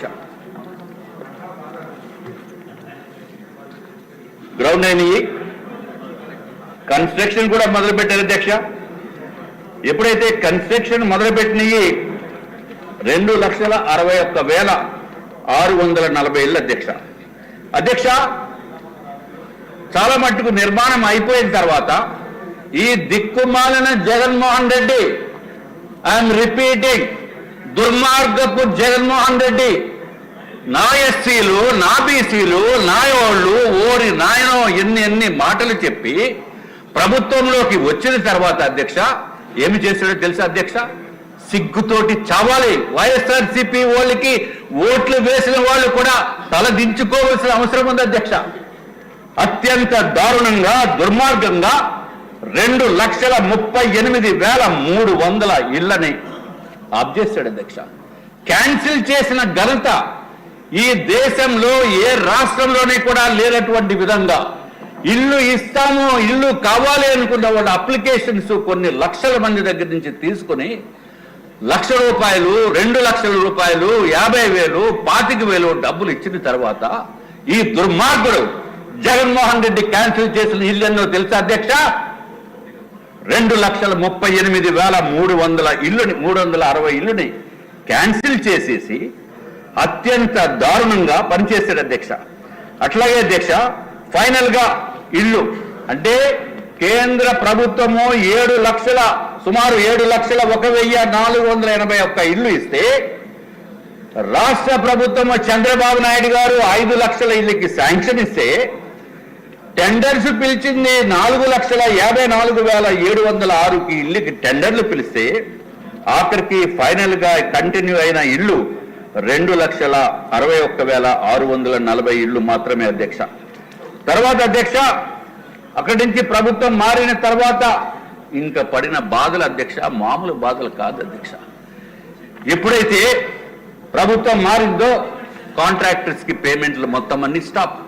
అధ్యక్ష గ్రౌండ్ అయినవి కన్స్ట్రక్షన్ కూడా మొదలుపెట్టారు అధ్యక్ష. ఎప్పుడైతే కన్స్ట్రక్షన్ మొదలుపెట్టినవి? రెండు లక్షల అరవై ఒక్క వేల ఆరు వందల నలభై ఏళ్ళు అధ్యక్ష. అధ్యక్ష చాలా మట్టుకు నిర్మాణం అయిపోయిన తర్వాత ఈ దిక్కుమాలిన జగన్మోహన్ రెడ్డి ఐఎమ్ రిపీటింగ్ దుర్మార్గపు జగన్మోహన్ రెడ్డి నా ఎస్సీలు నా బీసీలు నాయోళ్ళు ఓరి నాయనో ఎన్ని ఎన్ని మాటలు చెప్పి ప్రభుత్వంలోకి వచ్చిన తర్వాత అధ్యక్ష ఏమి చేశాడో తెలుసా అధ్యక్ష? సిగ్గుతోటి చావాలి. వైఎస్ఆర్సీపీ వాళ్ళకి ఓట్లు వేసిన వాళ్ళు కూడా తల దించుకోవాల్సిన అవసరం ఉంది అధ్యక్ష. అత్యంత దారుణంగా దుర్మార్గంగా రెండు లక్షల ముప్పై ఎనిమిది వేల మూడు వందల ఇళ్ళని ఆప్ అధ్యక్ష. క్యాన్సిల్ చేసిన ఘనత ఈ దేశంలో ఏ రాష్ట్రంలోనే కూడా లేనటువంటి విధంగా ఇల్లు ఇస్తాము ఇల్లు కావాలి అనుకున్న వాళ్ళ అప్లికేషన్స్ కొన్ని లక్షల మంది దగ్గర నుంచి తీసుకుని లక్ష రూపాయలు రెండు లక్షల రూపాయలు యాభై వేలు పాతిక వేలు డబ్బులు ఇచ్చిన తర్వాత ఈ దుర్మార్గుడు జగన్మోహన్ రెడ్డి క్యాన్సిల్ చేసిన ఇల్లు ఎన్నో తెలుసా అధ్యక్ష? రెండు లక్షల ముప్పై ఎనిమిది వేల మూడు వందల ఇల్లుని మూడు వందల అరవై ఇల్లుని క్యాన్సిల్ చేసేసి అత్యంత దారుణంగా పనిచేశాడు అధ్యక్ష. అట్లాగే అధ్యక్ష ఫైనల్గా ఇళ్ళు ఇల్లు. అంటే కేంద్ర ప్రభుత్వము ఏడు లక్షల సుమారు ఏడు లక్షల ఒక వెయ్యి నాలుగు వందల ఎనభై ఒక్క ఇల్లు ఇస్తే రాష్ట్ర ప్రభుత్వము చంద్రబాబు నాయుడు గారు ఐదు లక్షల ఇళ్ళకి శాంక్షన్ ఇస్తే టెండర్స్ పిలిచింది నాలుగు లక్షల యాభై నాలుగు వేల ఏడు వందల ఆరుకి ఇల్లుకి టెండర్లు పిలిస్తే ఆఖరికి ఫైనల్గా కంటిన్యూ అయిన ఇల్లు రెండు లక్షల అరవై ఒక్క వేల ఆరు వందల నలభై ఇల్లు మాత్రమే అధ్యక్ష. తర్వాత అధ్యక్ష అక్కడి నుంచి ప్రభుత్వం మారిన తర్వాత ఇంకా పడిన బాధలు అధ్యక్ష మామూలు బాధలు కాదు అధ్యక్ష. ఎప్పుడైతే ప్రభుత్వం మారిందో కాంట్రాక్టర్స్కి పేమెంట్లు మొత్తం అన్ని స్టాప్.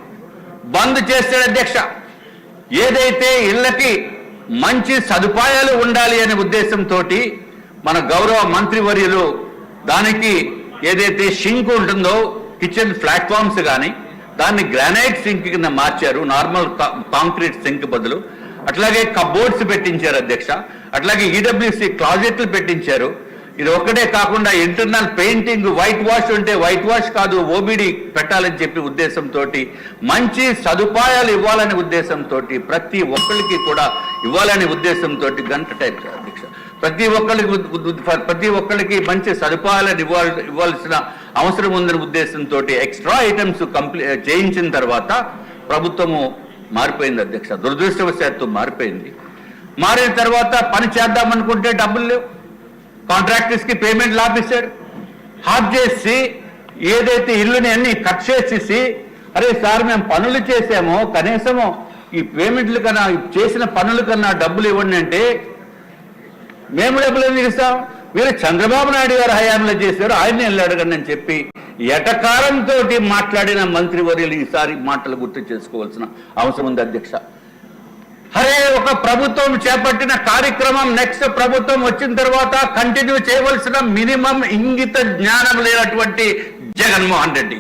బంద్ చేస్తాడు అధ్యక్ష. ఏదైతే ఇళ్ళకి మంచి సదుపాయాలు ఉండాలి అనే ఉద్దేశంతో మన గౌరవ మంత్రివర్యులు దానికి ఏదైతే షింక్ ఉంటుందో కిచెన్ ప్లాట్ఫామ్స్ కానీ దాన్ని గ్రానైట్ సింక్ కింద మార్చారు నార్మల్ కాంక్రీట్ సింక్ బదులు. అట్లాగే కబోర్డ్స్ పెట్టించారు అధ్యక్ష. అట్లాగే ఈడబ్ల్యూసి క్లాజెట్లు పెట్టించారు. ఇది ఒక్కటే కాకుండా ఇంటర్నల్ పెయింటింగ్ వైట్ వాష్ ఉంటే వైట్ వాష్ కాదు ఓబిడి పెట్టాలని చెప్పి ఉద్దేశంతో మంచి సదుపాయాలు ఇవ్వాలనే ఉద్దేశంతో ప్రతి ఒక్కరికి కూడా ఇవ్వాలనే ఉద్దేశంతో గంట టైప్ అధ్యక్ష. ప్రతి ఒక్కరికి ప్రతి ఒక్కరికి మంచి సదుపాయాలను ఇవ్వాలి ఇవ్వాల్సిన అవసరం ఉందనే ఉద్దేశంతో ఎక్స్ట్రా ఐటమ్స్ కంప్లీ చేయించిన తర్వాత ప్రభుత్వము మారిపోయింది అధ్యక్ష. దురదృష్టవశాత్తు మారిపోయింది. మారిన తర్వాత పని చేద్దామనుకుంటే డబ్బులు లేవు. కాంట్రాక్టర్స్కి పేమెంట్ లాపేశాడు హాఫ్ చేసి ఏదైతే ఇల్లుని అన్ని కట్ చేసేసి అరే సార్ మేము పనులు చేసామో కనీసము ఈ పేమెంట్లు కన్నా చేసిన పనుల కన్నా డబ్బులు ఇవ్వండి అంటే మేము డబ్బులు ఎందుకు ఇస్తాం? మీరు చంద్రబాబు నాయుడు గారు హయాంలో చేశారు ఆయన వెళ్ళి అడగండి అని చెప్పి ఎటకారంతో మాట్లాడిన మంత్రివర్యులు ఈసారి మాటలు గుర్తు చేసుకోవాల్సిన అవసరం ఉంది అధ్యక్ష. అరే ఒక ప్రభుత్వం చేపట్టిన కార్యక్రమం నెక్స్ట్ ప్రభుత్వం వచ్చిన తర్వాత కంటిన్యూ చేయవలసిన మినిమం ఇంగిత జ్ఞానం లేనటువంటి జగన్మోహన్ రెడ్డి.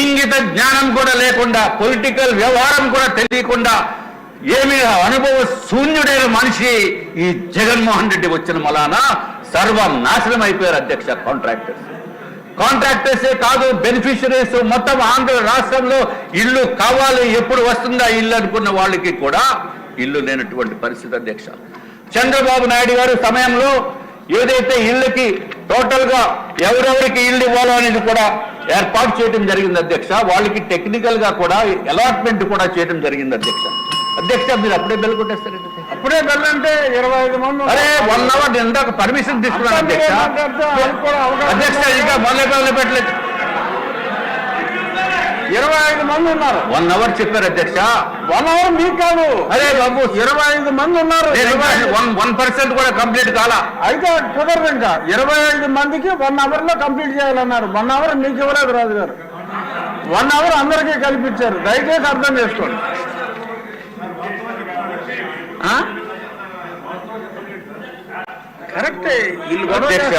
ఇంగిత జ్ఞానం కూడా లేకుండా పొలిటికల్ వ్యవహారం కూడా తెలియకుండా ఏమి అనుభవ శూన్యుడైన మనిషి ఈ జగన్మోహన్ రెడ్డి వచ్చిన మలాన సర్వం నాశనం అయిపోయారు అధ్యక్ష కాంట్రాక్టర్స్. కాంట్రాక్టర్సే కాదు బెనిఫిషరీస్ మొత్తం ఆంధ్ర రాష్ట్రంలో ఇల్లు కావాలి ఎప్పుడు వస్తుందా ఇల్లు అనుకున్న వాళ్ళకి కూడా ఇల్లు లేనటువంటి పరిస్థితి అధ్యక్ష. చంద్రబాబు నాయుడు గారు సమయంలో ఏదైతే ఇళ్ళకి టోటల్గా ఎవరెవరికి ఇల్లు ఇవ్వాలో అనేది కూడా ఏర్పాటు చేయడం జరిగింది అధ్యక్ష. వాళ్ళకి టెక్నికల్గా కూడా అలాట్మెంట్ కూడా చేయడం జరిగింది అధ్యక్ష. అధ్యక్ష మీరు అప్పుడే బెల్ కొట్టేస్తారండి అప్పుడే వెళ్ళంటే ఇరవై ఐదు మంది అరే వన్ అవర్ ఇందాక పర్మిషన్ తీసుకున్నాను అధ్యక్ష. అధ్యక్ష ఇంకా మొదలు మొదలు పెట్టలేదు. ఇరవై ఐదు మంది ఉన్నారు. వన్ అవర్ చెప్పారు అధ్యక్ష. వన్ అవర్ మీకు కాదు. అరే బాబు. ఇరవై ఐదు మంది ఉన్నారు. వన్ వన్ పర్సెంట్ కూడా కంప్లీట్ కాలా? అయితే కుదరదు ఇంకా. ఇరవై ఐదు మందికి వన్ అవర్లో కంప్లీట్ చేయాలన్నారు. వన్ అవర్ మీకు ఇవ్వలేదు రాజు గారు వన్ అవర్ అందరికీ కల్పించారు. దయచేసి అర్థం చేసుకోండి. అధ్యక్ష.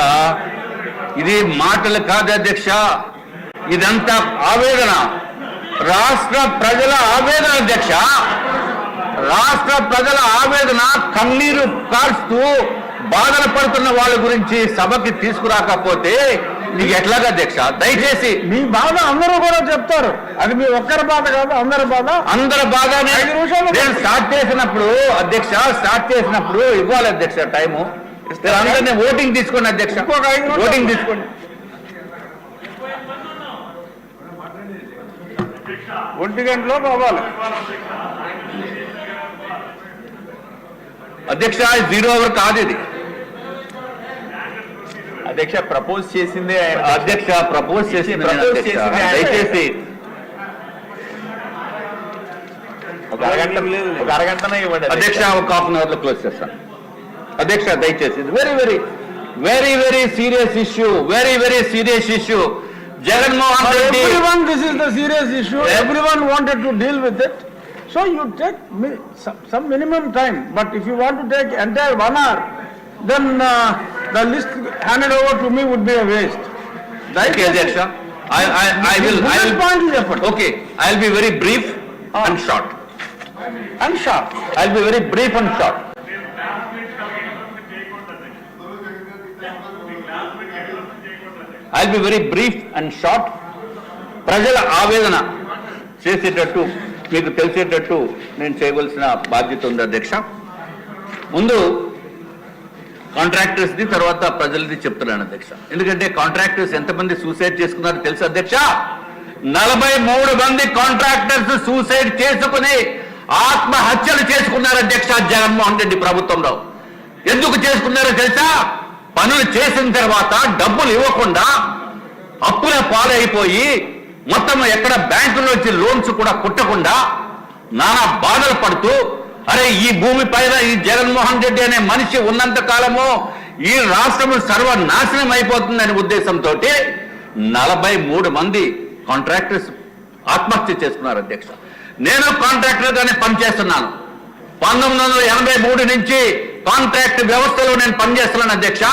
ఇది మాటలు కాదు అధ్యక్ష. ఇదంతా ఆవేదన. రాష్ట్ర ప్రజల ఆవేదన అధ్యక్ష. రాష్ట్ర ప్రజల ఆవేదన కన్నీరు కార్చుతూ బాధలు పడుతున్న వాళ్ళ గురించి సభకి తీసుకురాకపోతే నీకు ఎట్లాగా అధ్యక్ష? దయచేసి. మీ బాధ అందరూ కూడా చెప్తారు. అది మీ ఒక్కరి బాధ కాదు అందరి బాధ. అందరు బాగానే నేను స్టార్ట్ చేసినప్పుడు అధ్యక్ష స్టార్ట్ చేసినప్పుడు ఇవ్వాలి అధ్యక్ష టైము. అందరినీ ఓటింగ్ తీసుకోండి అధ్యక్ష. ఓటింగ్ తీసుకోండి. ఒంటి గంటలో అవ్వాలి అధ్యక్ష జీరో ఓవర్ కాదు ఇది. అధ్యక్ష ప్రపోజ్ చేసిందే ఆయన. అధ్యక్ష ప్రపోజ్ Propose అధ్యక్ష. చేసింది. దయచేసి ఒక అరగంట ఒక అరగంటనే ఇవ్వండి. అధ్యక్ష ఒక హాఫ్ అన్ అవర్లో క్లోజ్ చేస్తాను అధ్యక్ష దయచేసి very very very very serious issue very very serious issue Jaganmohan Reddy everyone this is the serious issue. Yeah. everyone wanted to deal with it. So you take mi- some, some minimum time. But if you want to take entire the list handed over to me would be a waste. అధ్యక్ష I I I will I Bullet will point okay I will be very brief and short and sharp I will be very brief and short I be very brief and short ప్రజల ఆవేదన చేసేటట్టు మీకు తెలిసేటట్టు నేను చేయవలసిన బాధ్యత ఉంది అధ్యక్ష. ముందు కాంట్రాక్టర్స్ ది తర్వాత ప్రజలది చెప్తున్నాను అధ్యక్ష. ఎందుకంటే కాంట్రాక్టర్స్ ఎంతమంది సూసైడ్ చేసుకున్నారో తెలుసు అధ్యక్ష? నలభై మూడు మంది కాంట్రాక్టర్స్ సూసైడ్ చేసుకుని ఆత్మహత్యలు చేసుకున్నారు అధ్యక్ష జగన్మోహన్ రెడ్డి ప్రభుత్వంలో. ఎందుకు చేసుకున్నారో తెలుసా? పనులు చేసిన తర్వాత డబ్బులు ఇవ్వకుండా అప్పుల పాలైపోయి మొత్తం ఎక్కడ బ్యాంకులోంచి లోన్స్ కూడా కుట్టకుండా నానా బాధలు పడుతూ అరే ఈ భూమి పైన ఈ జగన్మోహన్ రెడ్డి అనే మనిషి ఉన్నంత కాలము ఈ రాష్ట్రము సర్వనాశనం అయిపోతుందనే ఉద్దేశంతో నలభై మూడు మంది కాంట్రాక్టర్స్ ఆత్మహత్య చేసుకున్నారు అధ్యక్ష. నేను కాంట్రాక్టర్గానే పనిచేస్తున్నాను. పంతొమ్మిది వందల ఎనభై మూడు నుంచి కాంట్రాక్ట్ వ్యవస్థలో నేను పనిచేస్తున్నాను అధ్యక్ష.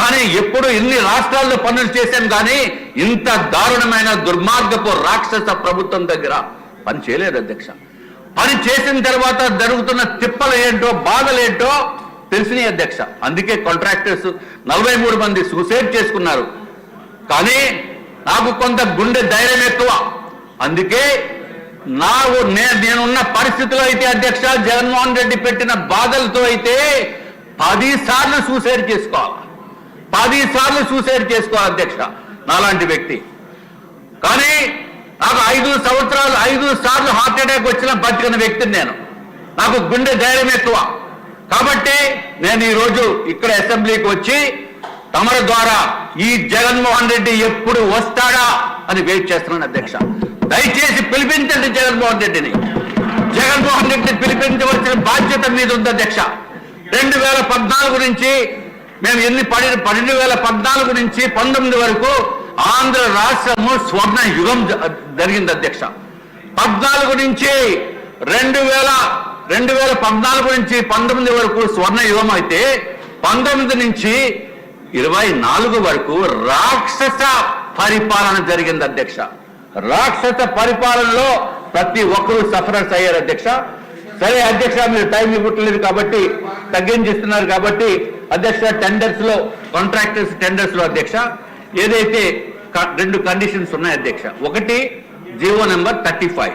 కానీ ఎప్పుడు ఇన్ని రాష్ట్రాల్లో పనులు చేశాను కానీ ఇంత దారుణమైన దుర్మార్గపు రాక్షస ప్రభుత్వం దగ్గర పని చేయలేదు అధ్యక్ష. పని చేసిన తర్వాత జరుగుతున్న తిప్పలు ఏంటో బాధలు ఏంటో తెలిసినాయి అధ్యక్ష. అందుకే కాంట్రాక్టర్స్ నలభై మూడు మంది సూసైడ్ చేసుకున్నారు. కానీ నాకు కొంత గుండె ధైర్యం ఎక్కువ. అందుకే నాకు నేనున్న పరిస్థితిలో అయితే అధ్యక్ష జగన్మోహన్ రెడ్డి పెట్టిన బాధలతో అయితే పది సార్లు సూసైడ్ చేసుకోవాలి? పది సార్లు సూసైడ్ చేసుకోవాలి అధ్యక్ష? నాలాంటి వ్యక్తి. కానీ నాకు ఐదు సంవత్సరాలు ఐదు సార్లు హార్ట్ అటాక్ వచ్చిన బతికిన వ్యక్తిని నేను. నాకు గుండె ధైర్యం ఎక్కువ. కాబట్టి నేను ఈరోజు ఇక్కడ అసెంబ్లీకి వచ్చి తమరి ద్వారా ఈ జగన్మోహన్ రెడ్డి ఎప్పుడు వస్తాడా అని వెయిట్ చేస్తున్నాను అధ్యక్ష. దయచేసి పిలిపించండి జగన్మోహన్ రెడ్డిని. జగన్మోహన్ రెడ్డిని పిలిపించవలసిన బాధ్యత మీద ఉంది అధ్యక్ష. రెండు వేల పద్నాలుగు నుంచి మేము ఎన్ని పన్నెండు వేల పద్నాలుగు నుంచి పంతొమ్మిది వరకు ఆంధ్ర రాష్ట్రము స్వర్ణ యుగం జ- జరిగింది అధ్యక్ష. పద్నాలుగు నుంచి రెండు వేల రెండు వేల పద్నాలుగు నుంచి పంతొమ్మిది వరకు స్వర్ణ యుగం అయితే పంతొమ్మిది నుంచి ఇరవై నాలుగు వరకు రాక్షస పరిపాలన జరిగింది అధ్యక్ష. రాక్షస పరిపాలనలో ప్రతి ఒక్కరూ సఫరర్స్ అయ్యారు అధ్యక్ష. సరే అధ్యక్ష మీరు టైం ఇవ్వట్లేదు కాబట్టి తగ్గించిస్తున్నారు కాబట్టి అధ్యక్ష టెండర్స్లో కాంట్రాక్టర్స్ టెండర్స్లో అధ్యక్ష. ఏదైతే క- రెండు కండిషన్స్ ఉన్నాయి అధ్యక్ష. ఒకటి జీవో నెంబర్ థర్టీ ఫైవ్.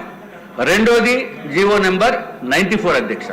రెండోది జీవో నెంబర్ నైంటీ ఫోర్ అధ్యక్ష.